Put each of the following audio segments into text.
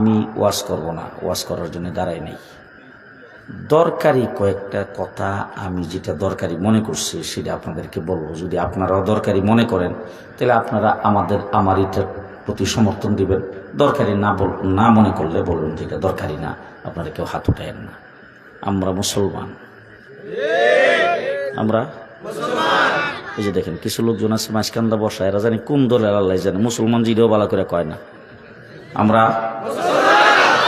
আমি ওয়াজ করব না, ওয়াজ করার জন্য দাঁড়াই নেই। দরকারি কয়েকটা কথা আমি যেটা দরকারি মনে করছি, সেটা আপনাদেরকে বলব। যদি আপনারাও দরকারি মনে করেন, তাহলে আপনারা আমাদের, আমার এটার প্রতি সমর্থন দিবেন। দরকারি না বল, না মনে করলে বলবেন যে এটা দরকারি না, আপনারা কেউ হাত উঠায়েন না। আমরা মুসলমান। আমরা এই যে দেখেন, কিছু লোকজন আছে মাঝখান্দা বসা এরা জানি কোন দলের আল্লাহ জানে, মুসলমান জিরেও বালা করে কয় না। আমরা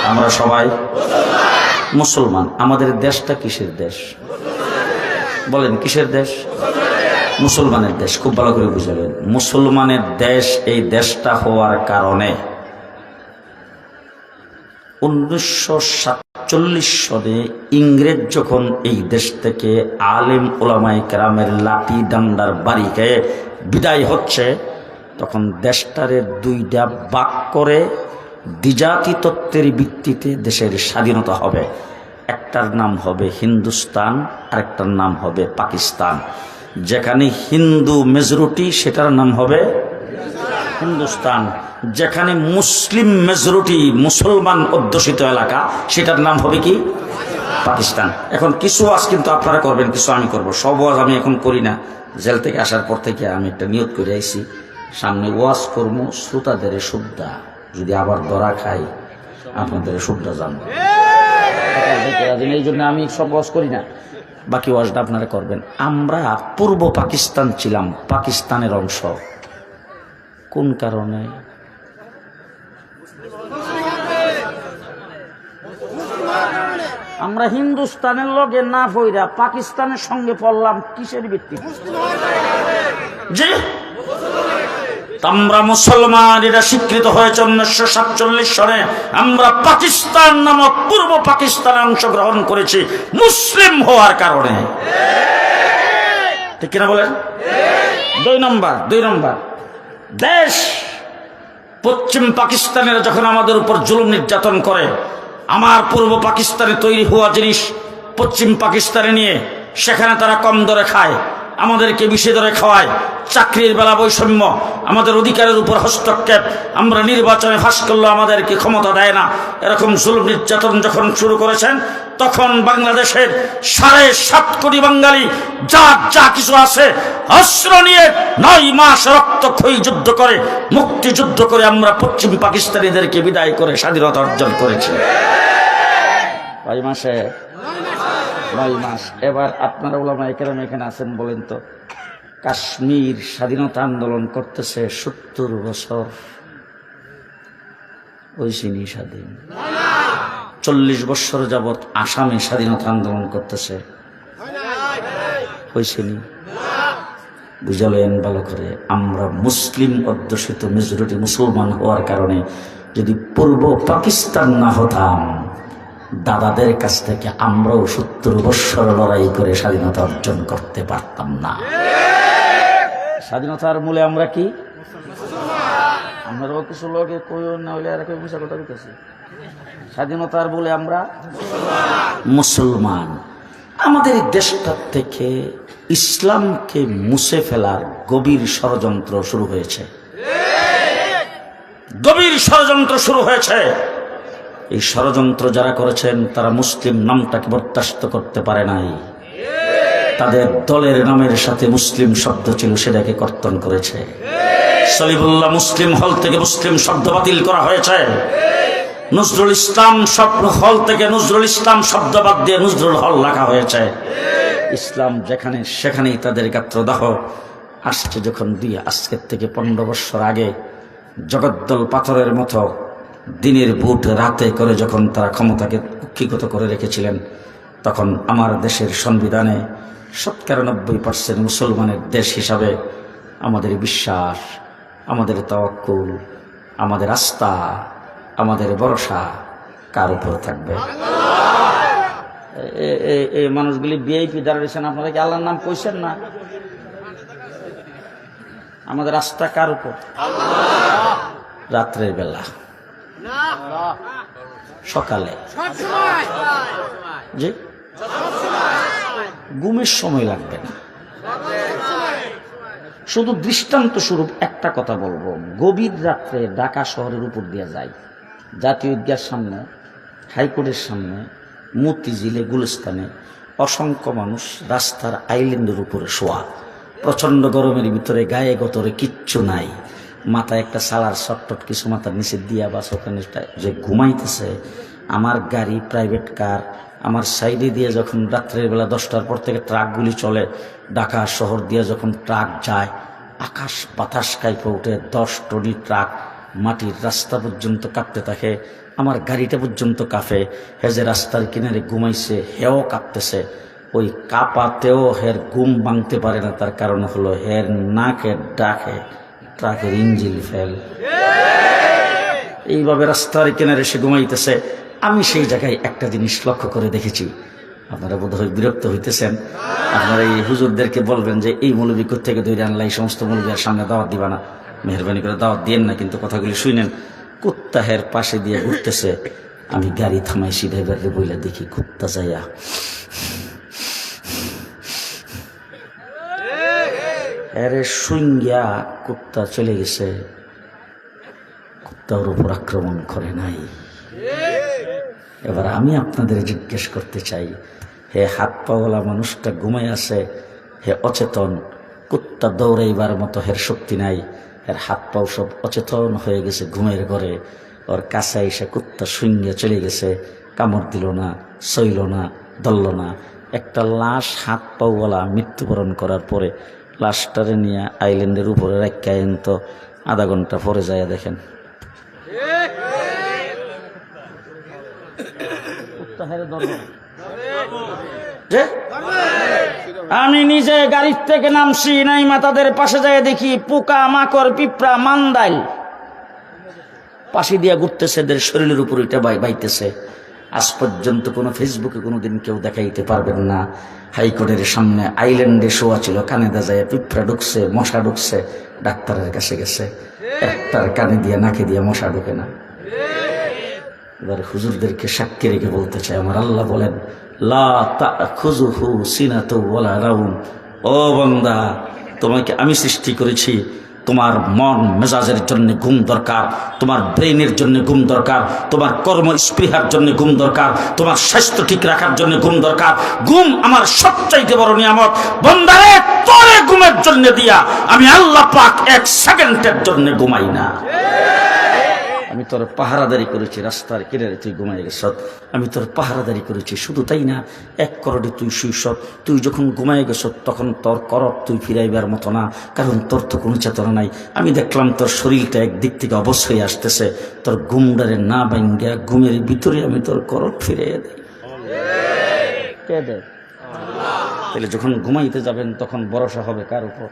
আমরা সবাই মুসলমান। আমাদের দেশটা কিসের দেশ? বলেন, কিসের দেশ? মুসলমানের দেশ। খুব ভালো করে বুঝাবেন মুসলমানের দেশ এই দেশটা হওয়ার কারণে উনিশশো সাতচল্লিশ সনে ইংরেজ যখন এই দেশ থেকে আলেম ওলামাই কেরামের লাঠি ডান্ডার বাড়ি খেয়ে বিদায় হচ্ছে, তখন দেশটারে দুইটা বাক করে দ্বিজাতি তত্ত্বের ভিত্তিতে দেশের স্বাধীনতা হবে। একটার নাম হবে হিন্দুস্তান, আরেকটার নাম হবে পাকিস্তান। যেখানে হিন্দু মেজরিটি সেটার নাম হবে হিন্দুস্তান। যেখানে মুসলিম মেজরিটি মুসলমান অধ্যুষিত এলাকা, সেটার নাম হবে কি? পাকিস্তান। এখন কিছু ওয়াজ কিন্তু আপনারা করবেন, কিছু আমি করব। সব ওয়াজ আমি এখন করি না। জেল থেকে আসার পর থেকে আমি একটা নিয়োগ করে আইছি, সামনে ওয়াজ কর্ম শ্রোতাদের শুদ্ধা। যদি আবার ধরা খাই, আপনাদের শুদ্ধা জানব। এই জন্য আমি সব ওয়াজ করি না। বাকি ওয়াজটা আপনারা করবেন। আমরা পূর্ব পাকিস্তান ছিলাম, পাকিস্তানের অংশ। কোন কারণে? আমরা হিন্দুস্তানের লগে না পইরা পাকিস্তানের সঙ্গে পড়লাম, কিসের ভিত্তি জি? আমরা মুসলমান এটা স্বীকৃত হয়েছে উনিশশো সাতচল্লিশ সনে। আমরা পাকিস্তান নামক পূর্ব পাকিস্তানে অংশগ্রহণ করেছি। মুসলিম হওয়ার কারণে। ঠিক কিনা বলেন? দুই নম্বর দুই নম্বর। দেশ পশ্চিম পাকিস্তানের যখন আমাদের উপর জুলুম নির্যাতন করে, আমার পূর্ব পাকিস্তানে তৈরি হওয়া জিনিস পশ্চিম পাকিস্তানে নিয়ে, সেখানে তারা কম দরে খায়। আমাদেরকে বেশি দরে খাওয়ায়। চাকরির বেলা বৈষম্য, আমাদের অধিকারের উপর হস্তক্ষেপ। আমরা নির্বাচনে ফাঁস করলেও আমাদেরকে ক্ষমতা দেয় না। এরকম জুলুম নির্যাতন যখন শুরু করেছেন, তখন বাংলাদেশের সাড়ে সাত কোটি বাঙালি যা যা কিছু আছে, অস্ত্র নিয়ে নয় মাস রক্তক্ষয়ী যুদ্ধ করে, মুক্তিযুদ্ধ করে আমরা পশ্চিম পাকিস্তানিদেরকে বিদায় করে স্বাধীনতা অর্জন করেছি। কয় মাসে। নয় মাস। এবার আপনারা ওলামা একেরাম এখানে আছেন বলেন তো, কাশ্মীর স্বাধীনতা আন্দোলন করতেছে সত্তর বছর। ওই স্বাধীন। চল্লিশ বছর যাবৎ আসামে স্বাধীনতা আন্দোলন করতেছে। হয়েছেনি বুঝালেন ভালো করে, আমরা মুসলিম অধ্যুষিত মেজরিটি মুসলমান হওয়ার কারণে যদি পূর্ব পাকিস্তান না হতাম দাদাদের কাছ থেকে আমরাও সত্তর বৎসর লড়াই করে স্বাধীনতা অর্জন করতে পারতাম না। স্বাধীনতার মূলে আমরা কি? আমরাও কিছু লোকে কই না হইলে আর মিশা কথা বলতেছি স্বাধীনতার বলে আমরা মুসলমান। আমাদের এই দেশটা থেকে ইসলামকে মুছে ফেলার গভীর ষড়যন্ত্র শুরু হয়েছে। গভীর ষড়যন্ত্র শুরু হয়েছে। এই ষড়যন্ত্র যারা করেছেন, তারা মুসলিম নামটাকে বরদাস্ত করতে পারে নাই। তাদের দলের নামের সাথে মুসলিম শব্দ ছিল, সেটাকে কর্তন করেছে। সলিবুল্লাহ মুসলিম হল থেকে মুসলিম শব্দ বাতিল করা হয়েছে। নজরুল ইসলাম হল থেকে নজরুল ইসলাম শব্দ বাদ দিয়ে নজরুল হল রাখা হয়েছে। ইসলাম যেখানে, সেখানেই তাদের গাত্রদাহ। আসছে যখন দিয়ে আজকের থেকে পনেরো বৎসর আগে জগদ্দল পাথরের মতো দিনের বুট রাতে করে যখন তারা ক্ষমতাকে কুক্ষিগত করে রেখেছিলেন, তখন আমার দেশের সংবিধানে শতকরা নব্বই পার্সেন্ট মুসলমানের দেশ হিসাবে আমাদের বিশ্বাস, আমাদের তওয়াক্কুল, আমাদের আস্থা, আমাদের ভরসা কার উপর থাকবে? এই মানুষগুলি বিআইপি দাঁড়িয়েছেন আপনারা কি আল্লাহর নাম কইছেন না? আমাদের আস্থা কার উপর? রাত্রের বেলা। সকালে। জি? ঘুমের সময় লাগবে না। শুধু দৃষ্টান্ত স্বরূপ একটা কথা বলব। গভীর রাত্রে ঢাকা শহরের উপর দিয়ে যায় জাতীয় উদ্যার সামনে হাইকোর্টের সামনে মতিঝিলে গুলিস্তানে অসংখ্য মানুষ রাস্তার আইল্যান্ডের উপরে শোয়া। প্রচণ্ড গরমের ভিতরে গায়ে গতরে কিচ্ছু নাই। মাথায় একটা সালার শটটট কিছু মাথার নিচে দিয়া বাস, ওখানে যে ঘুমাইতেছে, আমার গাড়ি প্রাইভেট কার আমার সাইডে দিয়ে যখন রাত্রের বেলা দশটার পর থেকে ট্রাকগুলি চলে, ঢাকা শহর দিয়ে যখন ট্রাক যায়, আকাশ বাতাস কাইপে উঠে, দশ টনি ট্রাক মাটির রাস্তা পর্যন্ত কাঁপতে থাকে, আমার গাড়িটা পর্যন্ত কাঁপে, হে যে রাস্তার কিনারে ঘুমাইছে, হেও কাঁপতেছে। ওই কাঁপাতেও হের ঘুম ভাঙতে পারে না, তার কারণ হলো হের নাকের ডাকে। ট্রাকের ইঞ্জিল ফেল। এইভাবে রাস্তার কিনারে সে ঘুমাইতেছে। আমি সেই জায়গায় একটা জিনিস লক্ষ্য করে দেখেছি। আপনারা বোধহয় বিরক্ত হইতেছেন। আপনারা এই হুজুরদেরকে বলবেন যে, এই মৌলবী থেকে দৈরে আনলা? এই সমস্ত মৌলবীর সামনে দাওয়াত দিবা না। মেহরবানি করে দাওয়াত দিয়েন না, কিন্তু কথাগুলি শুনেন। কুত্তাহের পাশে দিয়ে ঘুরতেছে আমি গাড়ি থামাইছি, ড্রাইভারকে বইলে দেখি, কুত্তা যাইয়া। এরে সুইঙ্গিয়া কুত্তা চলে গেছে। কুত্তার উপর আক্রমণ করে নাই। এবার আমি আপনাদের জিজ্ঞেস করতে চাই, হে হাত পাওয়ালা মানুষটা ঘুমাই আছে, হে অচেতন, কুত্তা দৌড়াইবার মতো হের শক্তি নাই, এর হাত পাও সব অচেতন হয়ে গেছে ঘুমের ঘরে, ওর কাছে এসে কুত্তা শুঙ্গে চলে গেছে, কামড় দিল না, সইল না দলল না। একটা লাশ হাত পাওয়ালা মৃত্যুবরণ করার পরে লাশটারে নিয়ে আইল্যান্ডের উপরে রাখা তো আধা ঘণ্টা পরে যায় দেখেন। আমি নিজে গাড়ির থেকে নামছি, নাই মাতাদের পাশে যায় দেখি পোকা, মাকড়, পিঁপড়া, মান্দাইল। পাশে দিয়া ঘুরতেছে, এদের শরীরের উপর এটা বাইতেছে। আজ পর্যন্ত কোনো ফেসবুকে কোনোদিন কেউ দেখাইতে পারবেন না। হাইকোর্টের সামনে আইল্যান্ডে শোয়া ছিল, কানে দা যায় পিঁপড়া ঢুকছে, মশা ঢুকছে, ডাক্তারের কাছে গেছে। একটার কানে দিয়ে, নাকে দিয়ে মশা ঢুকে না। এবার হুজুরদেরকে সাক্ষী রেখে বলতে চাই, আমার আল্লাহ বলেন, লা ও বান্দা, তোমাকে আমি সৃষ্টি করেছি তোমার মন মেজাজের জন্য ঘুম দরকার, তোমার ব্রেনের জন্য ঘুম দরকার, তোমার কর্ম স্পৃহার জন্য ঘুম দরকার, তোমার স্বাস্থ্য ঠিক রাখার জন্য ঘুম দরকার। ঘুম আমার সবচাইতে বড় নিয়ামত। বন্দারে, তোরে ঘুমের জন্য দিয়া আমি আল্লাহ পাক এক সেকেন্ডের জন্য ঘুমাই না। আমি তোর পাহারাদারি করেছি, রাস্তার কিনারে তুই ঘুমাই গেছ আমি তোর পাহারাদারি করেছি, শুধু তাই না, এক করডে তুই শুইস তুই যখন ঘুমাই গেছ তখন তোর করক তুই ফিরাইবার মতো না, কারণ তোর তো কোনো চেতনা নাই। আমি দেখলাম তোর শরীরটা একদিক থেকে অবশ্যই আসতেছে। তোর ঘুমডারে না ভাঙ্গিয়া ঘুমের ভিতরে আমি তোর করক ফিরিয়ে দিই কে দেয়? তাহলে যখন ঘুমাইতে যাবেন, তখন ভরসা হবে কার উপর?